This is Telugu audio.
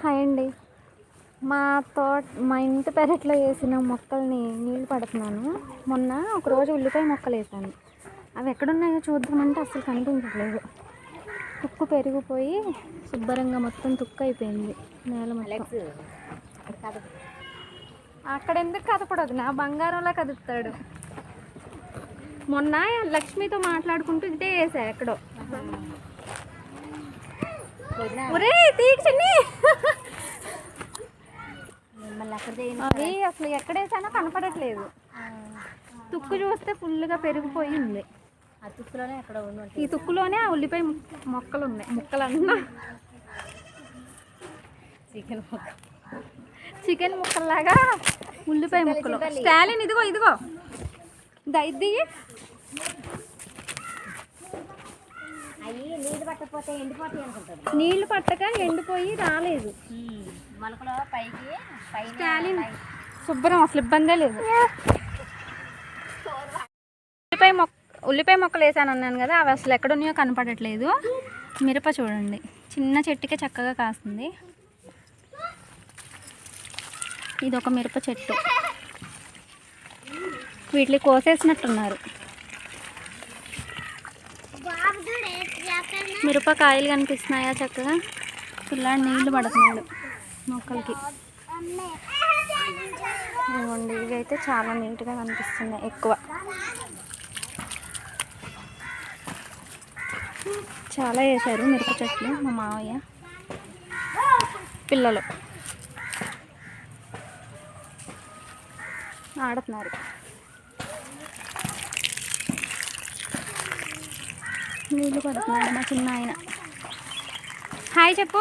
హాయ్ అండి. మా తోట మా ఇంటి పెరట్లో వేసిన మొక్కల్ని నీళ్ళు పడుతున్నాను. మొన్న ఒక రోజు ఉల్లిపాయ మొక్కలు వేసాను. అవి ఎక్కడున్నాయో చూద్దామంటే అసలు కనిపించట్లేదు. తుక్కు పెరిగిపోయి శుభ్రంగా మొత్తం తుక్కు అయిపోయింది నేల అక్కడ ఎందుకు కదపడదు? నా బంగారంలా కదుపుతాడు. మొన్న లక్ష్మితో మాట్లాడుకుంటూ ఇదే వేసా ఎక్కడో. ఒరే తీకి చిన్ని మళ్ళీ అక్కడ చేయను అవి అసలు ఎక్కడేసానో కనపడట్లేదు. తుక్కు చూస్తే ఫుల్గా పెరిగిపోయింది. ఆ తుక్కులోనే ఎక్కడ ఉంది ఈ తుక్కులోనే ఆ ఉల్లిపాయ మొక్కలు ఉన్నాయి మొక్కలు అన్నా చికెన్ ముక్క. చికెన్ ముక్కల్లాగా ఉల్లిపాయ ముక్కలు. స్టాలిన్ ఇదిగో ఇదిగో. దా ఇది అవి నీళ్ళు పట్టకపోతే ఎండిపోతాయి అనుకుంటారు నీళ్ళు పట్టక ఎండిపోయి రాలేదు. మొలకలో పైకి స్టాలిన్. శుభ్రం అసలు ఇబ్బందే లేదు. ఉల్లిపాయ మొక్క ఉల్లిపాయ మొక్కలు వేసాను అన్నాను కదా అవి అసలు ఎక్కడున్నాయో కనపడట్లేదు. మిరప చూడండి. చిన్న చెట్టుకే చక్కగా కాస్తుంది. ఇది ఒక మిరప చెట్టు. వీటిని కోసేసినట్టున్నారు. మిరపకాయలు కనిపిస్తున్నాయా చక్కగా? పిల్లాడు నీళ్ళు పడుతున్నాడు మొక్కలకి. ఇదిగోండి ఇవి అయితే చాలా నీట్గా కనిపిస్తున్నాయి ఎక్కువ. చాలా వేశారు మిరప చెట్లు మా మావయ్య. పిల్లలు. ఆడుతున్నారు. నీళ్ళు పడుతున్నాడు మా చిన్న ఆయన హాయ్ చెప్పు.